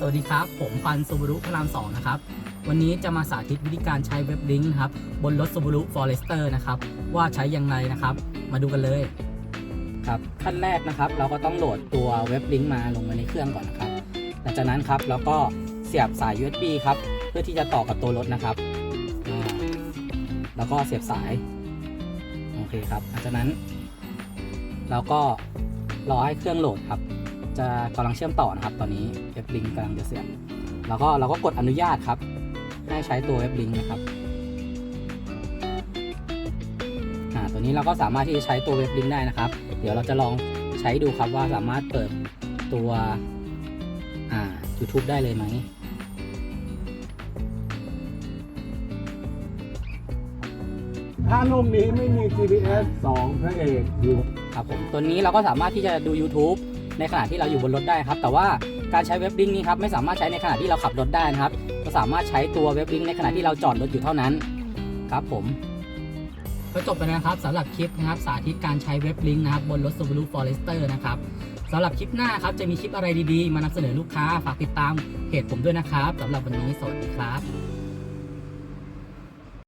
สวัสดีครับ ผมปันซูบารุพระราม2นะครับ วันนี้จะมาสาธิตวิธีการใช้เว็บลิงก์ครับ บนรถซูบารุฟอเรสเตอร์นะครับ ว่าใช้อย่างไรนะครับ มาดูกันเลยครับขั้นแรกนะครับ เราก็ต้องโหลดตัวเว็บลิงก์มาลงมาในเครื่องก่อนนะครับ หลังจากนั้นครับเราก็เสียบสาย USB ครับ เพื่อที่จะต่อกับตัวรถนะครับ แล้วก็เสียบสาย โอเคครับ หลังจากนั้น เราก็รอให้เครื่องโหลดครับ จะกำลังเชื่อมต่อนะครับ ตอนนี้เว็บลิงก์กำลังจะเสียบแล้วก็เราก็กดอนุญาตครับ ให้ใช้ตัวเว็บลิงก์นะครับอ่าตัวนี้เราก็สามารถที่จะใช้ตัวเว็บลิงก์ได้นะครับ เดี๋ยวเราจะลองใช้ดูครับว่าสามารถเปิดตัวอ่า YouTube ได้เลยไหมถ้ารุ่นนี้ไม่มี GPS 2พระเอกอยู่ครับผมตัวนี้เราก็สามารถที่จะดู YouTube ในขณะที่เราอยู่บนรถได้ครับ แต่ว่าการใช้เว็บลิงก์นี้ครับไม่สามารถใช้ในขณะที่เราขับรถได้นะครับเราสามารถใช้ตัวเว็บลิงก์ในขณะที่เราจอดรถอยู่เท่านั้นครับผมก็จบไปแล้วนะครับสำหรับคลิปนะครับสาธิตการใช้เว็บลิงก์นะครับบนรถ Subaru Forester นะครับสำหรับคลิปหน้าครับจะมีคลิปอะไรดีๆ มานำเสนอลูกค้าฝากติดตามเพจผมด้วยนะครับสำหรับวันนี้สวัสดีครับ